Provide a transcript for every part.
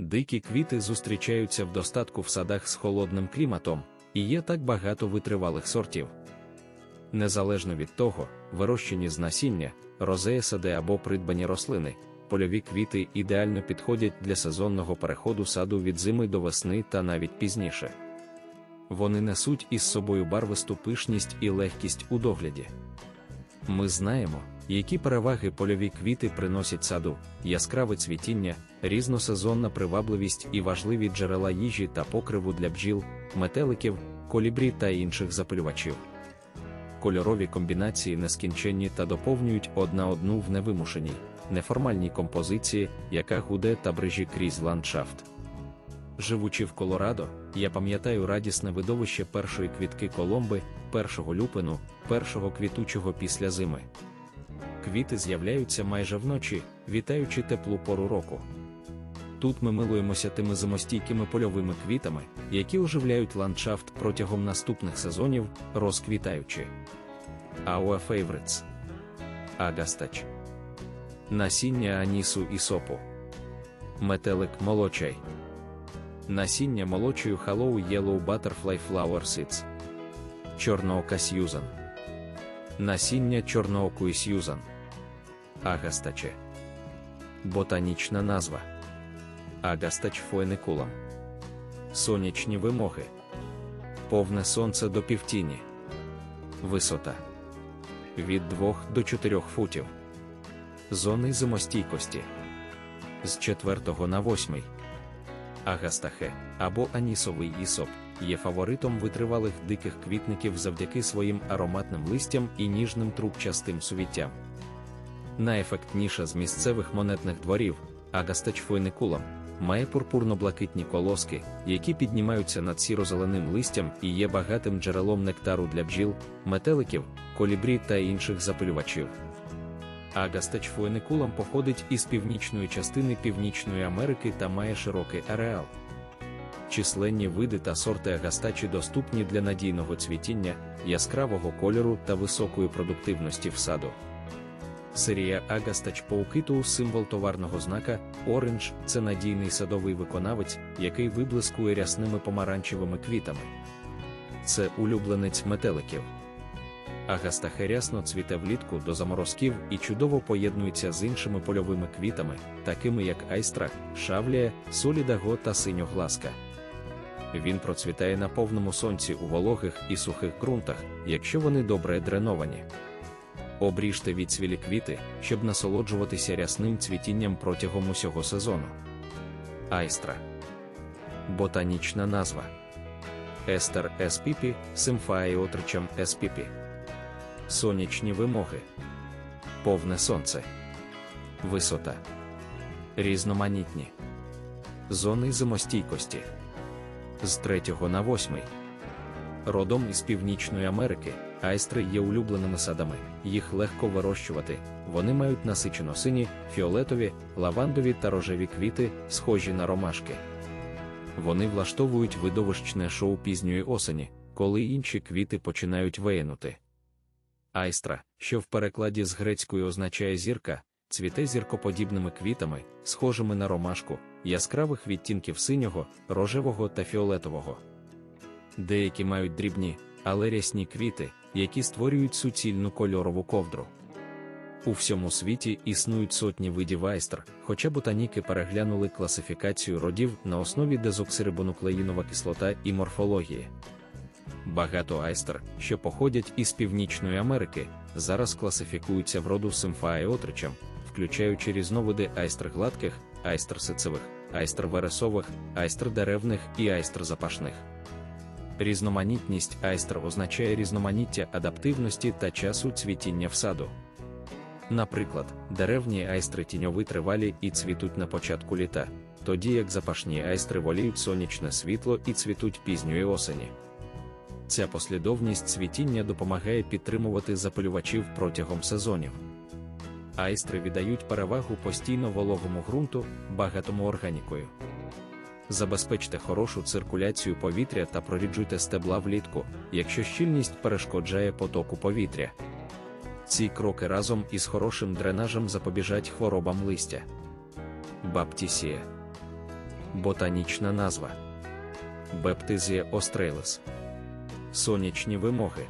Дикі квіти зустрічаються в достатку в садах з холодним кліматом, і є так багато витривалих сортів. Незалежно від того, вирощені з насіння, розея сади або придбані рослини, польові квіти ідеально підходять для сезонного переходу саду від зими до весни та навіть пізніше. Вони несуть із собою барвисту пишність і легкість у догляді. Ми знаємо, які переваги польові квіти приносять саду, яскраве цвітіння, різносезонна привабливість і важливі джерела їжі та покриву для бджіл, метеликів, колібрі та інших запилювачів. Кольорові комбінації нескінченні та доповнюють одна одну в невимушеній, неформальній композиції, яка гуде та брижі крізь ландшафт. Живучи в Колорадо, я пам'ятаю радісне видовище першої квітки коломби, першого люпину, першого квітучого після зими. Квіти з'являються майже вночі, вітаючи теплу пору року. Тут ми милуємося тими зимостійкими польовими квітами, які оживляють ландшафт протягом наступних сезонів, розквітаючи. Our favorites. Агастач. Насіння анісу і сопу. Метелик молочай. Насіння молочою Hello Yellow Butterfly Flower Seeds. Чорноока Сьюзан. Насіння чорноокої Сьюзан. Агастаче. Ботанічна назва. Агастач фуеникулам. Сонячні вимоги. Повне сонце до півтіні. Висота від 2 до 4 футів. Зони зимостійкості з 4 на 8. Агастахе або анісовий ісоп є фаворитом витривалих диких квітників завдяки своїм ароматним листям і ніжним трубчастим сувіттям. Найефектніша з місцевих монетних дворів, агастач фойникулам, має пурпурно-блакитні колоски, які піднімаються над сіро-зеленим листям і є багатим джерелом нектару для бджіл, метеликів, колібрі та інших запилювачів. Агастач фуеникулам походить із північної частини Північної Америки та має широкий ареал. Численні види та сорти агастачі доступні для надійного цвітіння, яскравого кольору та високої продуктивності в саду. Серія Агастач Паукиту символ товарного знака Оранж це надійний садовий виконавець, який виблискує рясними помаранчевими квітами. Це улюбленець метеликів. Агастахе рясно цвіте влітку до заморозків і чудово поєднується з іншими польовими квітами, такими як айстра, шавлія, солідаго та синьогласка. Він процвітає на повному сонці у вологих і сухих ґрунтах, якщо вони добре дреновані. Обріжте відцвілі квіти, щоб насолоджуватися рясним цвітінням протягом усього сезону. Айстра. Ботанічна назва Естер еспіпі, симфаеотричам еспіпі. Сонячні вимоги. Повне сонце. Висота. Різноманітні. Зони зимостійкості. З 3 на 8. Родом із Північної Америки. Айстри є улюбленими садами, їх легко вирощувати, вони мають насичено сині, фіолетові, лавандові та рожеві квіти, схожі на ромашки. Вони влаштовують видовищне шоу пізньої осені, коли інші квіти починають веянути. Айстра, що в перекладі з грецької означає зірка, цвіте зіркоподібними квітами, схожими на ромашку, яскравих відтінків синього, рожевого та фіолетового. Деякі мають дрібні, але рясні квіти, які створюють суцільну кольорову ковдру. У всьому світі існують сотні видів айстр, хоча ботаніки переглянули класифікацію родів на основі дезоксирибонуклеїнова кислота і морфології. Багато айстер, що походять із Північної Америки, зараз класифікуються в роду симфаеотричам, включаючи різновиди айстр гладких, айстр сицевих, айстр вересових, айстр деревних і айстр запашних. Різноманітність айстр означає різноманіття адаптивності та часу цвітіння в саду. Наприклад, деревні айстри тіньови тривалі і цвітуть на початку літа, тоді як запашні айстри воліють сонячне світло і цвітуть пізньої осені. Ця послідовність цвітіння допомагає підтримувати запилювачів протягом сезонів. Айстри віддають перевагу постійно вологому ґрунту, багатому органікою. Забезпечте хорошу циркуляцію повітря та проріджуйте стебла влітку, якщо щільність перешкоджає потоку повітря. Ці кроки разом із хорошим дренажем запобіжать хворобам листя. Баптісія. Ботанічна назва Бептизія острелес. Сонячні вимоги.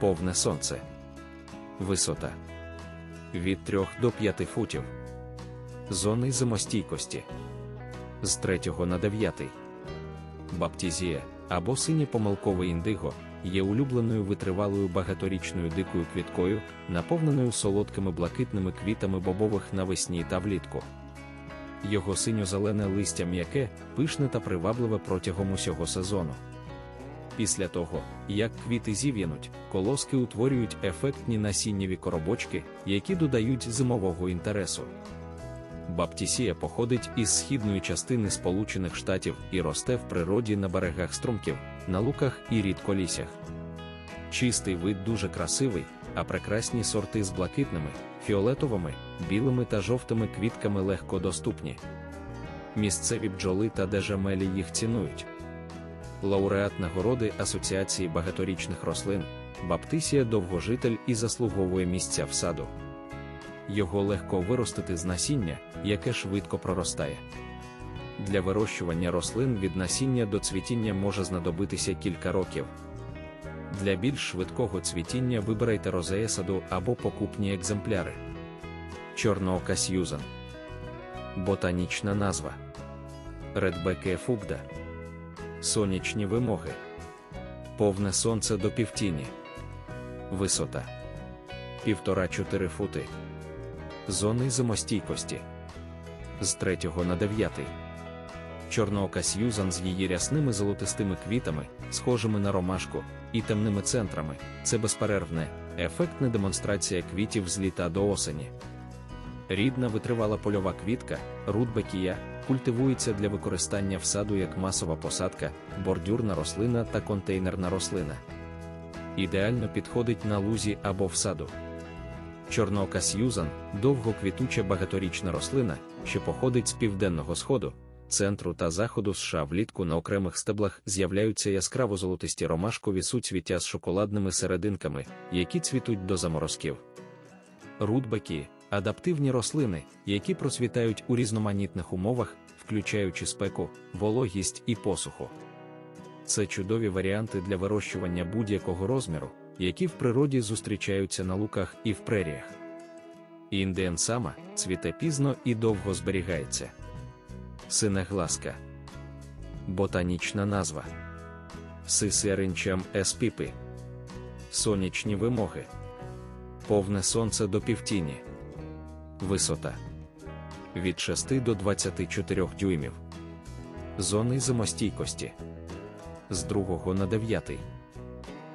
Повне сонце. Висота від 3 до 5 футів. Зони зимостійкості з 3 на 9. Баптізія або синє помилкове індиго є улюбленою витривалою багаторічною дикою квіткою, наповненою солодкими блакитними квітами бобових навесні та влітку. Його синьо-зелене листя м'яке, пишне та привабливе протягом усього сезону. Після того, як квіти зів'януть, колоски утворюють ефектні насіннєві коробочки, які додають зимового інтересу. Баптісія походить із східної частини Сполучених Штатів і росте в природі на берегах струмків, на луках і рідколіссях. Чистий вид дуже красивий, а прекрасні сорти з блакитними, фіолетовими, білими та жовтими квітками легко доступні. Місцеві бджоли та дежамелі їх цінують. Лауреат нагороди Асоціації багаторічних рослин, Баптисія довгожитель і заслуговує місця в саду. Його легко виростити з насіння, яке швидко проростає. Для вирощування рослин від насіння до цвітіння може знадобитися кілька років. Для більш швидкого цвітіння вибирайте розея саду або покупні екземпляри. Чорноока Сьюзан. Ботанічна назва Редбеке фугда. Сонячні вимоги. Повне сонце до півтіні. Висота 1,5-4 фути. Зони зимостійкості з 3 на 9. Чорноока Сьюзан з її рясними золотистими квітами, схожими на ромашку, і темними центрами це безперервне, ефектна демонстрація квітів з літа до осені. Рідна витривала польова квітка, рудбекія, культивується для використання в саду як масова посадка, бордюрна рослина та контейнерна рослина. Ідеально підходить на лузі або в саду. Чорноока Сьюзан довгоквітуча багаторічна рослина, що походить з південного сходу, центру та заходу США влітку на окремих стеблах з'являються яскраво золотисті ромашкові суцвіття з шоколадними серединками, які цвітуть до заморозків. Рудбекі адаптивні рослини, які процвітають у різноманітних умовах, включаючи спеку, вологість і посуху. Це чудові варіанти для вирощування будь-якого розміру, які в природі зустрічаються на луках і в преріях. Індіан сама цвіте пізно і довго зберігається. Синегласка. Ботанічна назва Сисеринчам еспіпи. Сонячні вимоги. Повне сонце до півтіні. Висота від 6 до 24 дюймів. Зони зимостійкості з 2 на 9.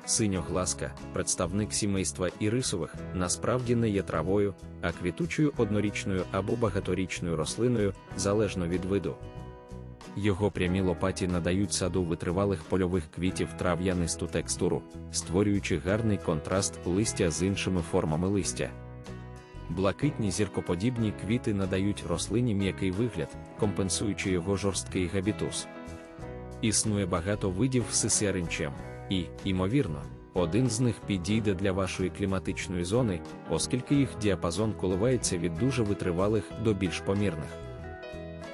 Синьогласка, представник сімейства ірисових, насправді не є травою, а квітучою однорічною або багаторічною рослиною залежно від виду. Його прямі лопаті надають саду витривалих польових квітів трав'янисту текстуру, створюючи гарний контраст листя з іншими формами листя. Блакитні зіркоподібні квіти надають рослині м'який вигляд, компенсуючи його жорсткий габітус. Існує багато видів сисяринчем, і, ймовірно, один з них підійде для вашої кліматичної зони, оскільки їх діапазон коливається від дуже витривалих до більш помірних.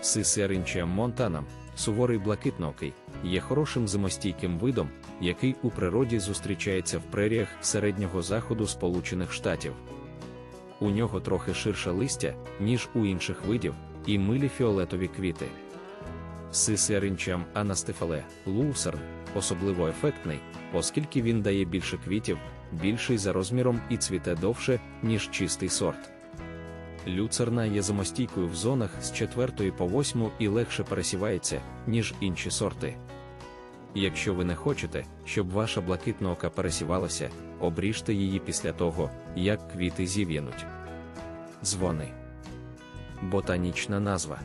Сисяринчем монтанам, суворий блакитноокий, є хорошим зимостійким видом, який у природі зустрічається в преріях середнього заходу Сполучених Штатів. У нього трохи ширше листя, ніж у інших видів, і милі фіолетові квіти. Сисеринчам анастефале, лусерн, особливо ефектний, оскільки він дає більше квітів, більший за розміром і цвіте довше, ніж чистий сорт. Люцерна є замостійкою в зонах з 4 по 8 і легше пересівається, ніж інші сорти. Якщо ви не хочете, щоб ваша блакитноока пересівалася, обріжте її після того, як квіти зів'януть. Дзвони. Ботанічна назва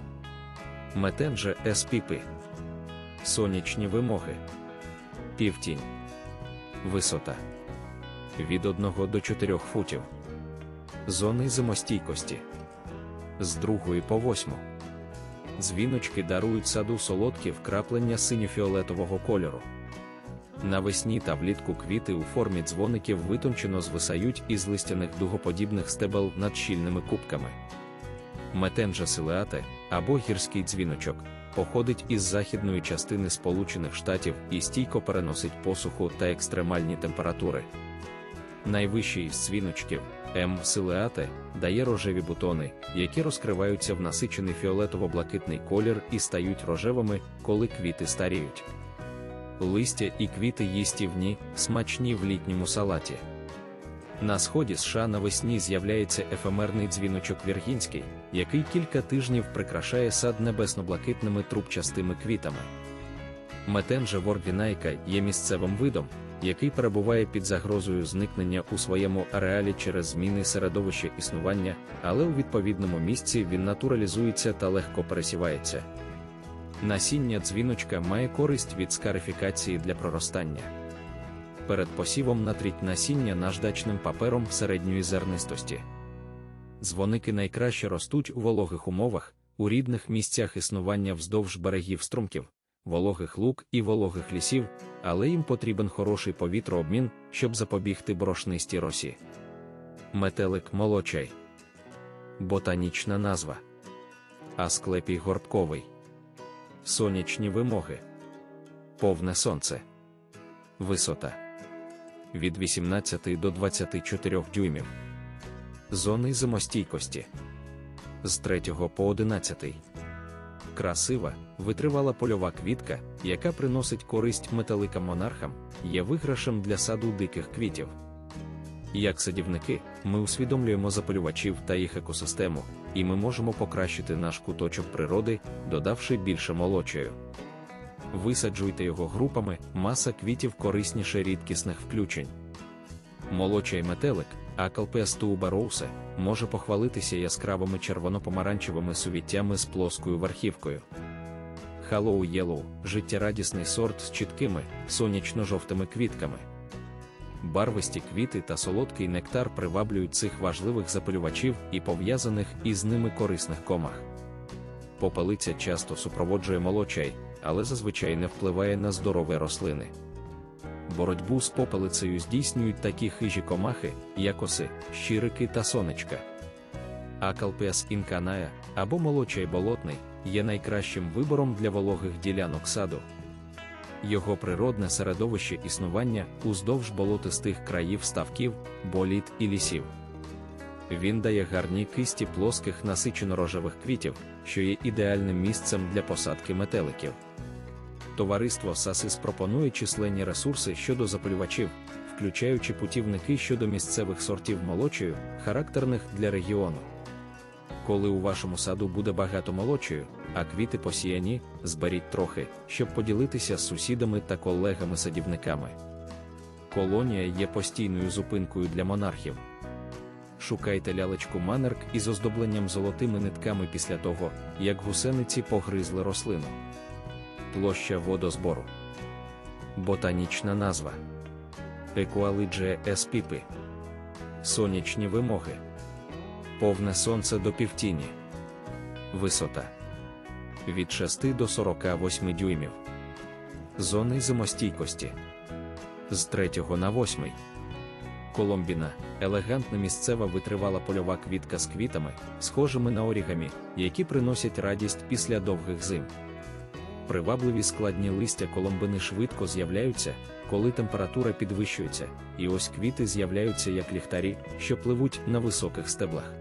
Метенже еспіпи. Сонячні вимоги. Півтінь. Висота від 1 до 4 футів. Зони зимостійкості з 2 по 8. Дзвіночки дарують саду солодкі вкраплення синьо-фіолетового кольору. Навесні та влітку квіти у формі дзвоників витончено звисають із листяних дугоподібних стебел над щільними кубками. Метенжа силеате або гірський дзвіночок походить із західної частини Сполучених Штатів і стійко переносить посуху та екстремальні температури. Найвищий із цвіночків М. силеате дає рожеві бутони, які розкриваються в насичений фіолетово-блакитний колір і стають рожевими, коли квіти старіють. Листя і квіти їстівні, смачні в літньому салаті. На сході США навесні з'являється ефемерний дзвіночок Віргінський, який кілька тижнів прикрашає сад небесно-блакитними трубчастими квітами. Метенже ворвінайка є місцевим видом, який перебуває під загрозою зникнення у своєму ареалі через зміни середовища існування, але у відповідному місці він натуралізується та легко пересівається. Насіння дзвіночка має користь від скарифікації для проростання. Перед посівом натріть насіння наждачним папером середньої зернистості. Дзвоники найкраще ростуть у вологих умовах, у рідних місцях існування вздовж берегів струмків, вологих лук і вологих лісів, але їм потрібен хороший повітрообмін, щоб запобігти борошнистій росі. Метелик молочай. Ботанічна назва. Асклепій горбковий. Сонячні вимоги. Повне сонце. Висота від 18 до 24 дюймів. Зони зимостійкості з 3 по 11. Красива, витривала польова квітка, яка приносить користь металикам монархам, є виграшем для саду диких квітів. Як садівники, ми усвідомлюємо заполювачів та їх екосистему, і ми можемо покращити наш куточок природи, додавши більше молочею. Висаджуйте його групами, маса квітів корисніше рідкісних включень. Молочай метелик, Акалпес тубароусе, може похвалитися яскравими червоно-помаранчевими сувіттями з плоскою верхівкою. Халлоу Єлоу життєрадісний сорт з чіткими, сонячно-жовтими квітками. Барвисті квіти та солодкий нектар приваблюють цих важливих запалювачів і пов'язаних із ними корисних комах. Попелиця часто супроводжує молочай, але зазвичай не впливає на здорові рослини. Боротьбу з попелицею здійснюють такі хижі комахи, як оси, щирики та сонечка. Акалпес інканая або молочай болотний є найкращим вибором для вологих ділянок саду. Його природне середовище існування уздовж болотистих країв ставків, боліт і лісів. Він дає гарні кисті плоских насичено-рожевих квітів, що є ідеальним місцем для посадки метеликів. Товариство Сасис пропонує численні ресурси щодо запалювачів, включаючи путівники щодо місцевих сортів молочою, характерних для регіону. Коли у вашому саду буде багато молочою, а квіти посіяні, зберіть трохи, щоб поділитися з сусідами та колегами-садівниками. Колонія є постійною зупинкою для монархів. Шукайте лялечку манерк із оздобленням золотими нитками після того, як гусениці погризли рослину. Площа водозбору. Ботанічна назва Екуалиджія еспіпи. Сонячні вимоги. Повне сонце до півтіні. Висота від 6 до 48 дюймів. Зони зимостійкості з 3 на 8. Коломбіна елегантна місцева витривала польова квітка з квітами, схожими на орігамі, які приносять радість після довгих зим. Привабливі складні листя коломбини швидко з'являються, коли температура підвищується, і ось квіти з'являються як ліхтарі, що пливуть на високих стеблах.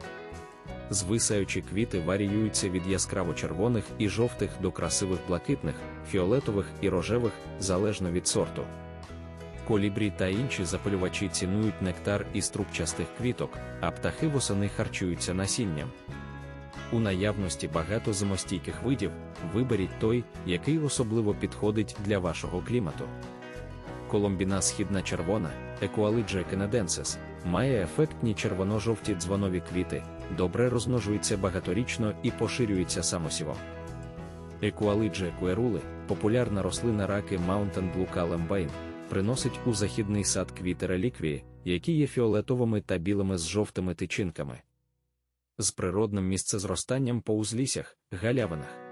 Звисаючі квіти варіюються від яскраво-червоних і жовтих до красивих блакитних, фіолетових і рожевих, залежно від сорту. Колібрі та інші запалювачі цінують нектар із трубчастих квіток, а птахи восени харчуються насінням. У наявності багато зимостійких видів, виберіть той, який особливо підходить для вашого клімату. Коломбіна східна червона, Equalidge canadенсис, має ефектні червоно-жовті дзвонові квіти, добре розмножується багаторічно і поширюється самосівом. Equalidge куерули, популярна рослина раки Mountain Blue Columbine, приносить у західний сад квіти реліквії, які є фіолетовими та білими з жовтими тичинками. З природним місцезростанням по узліссях, галявинах.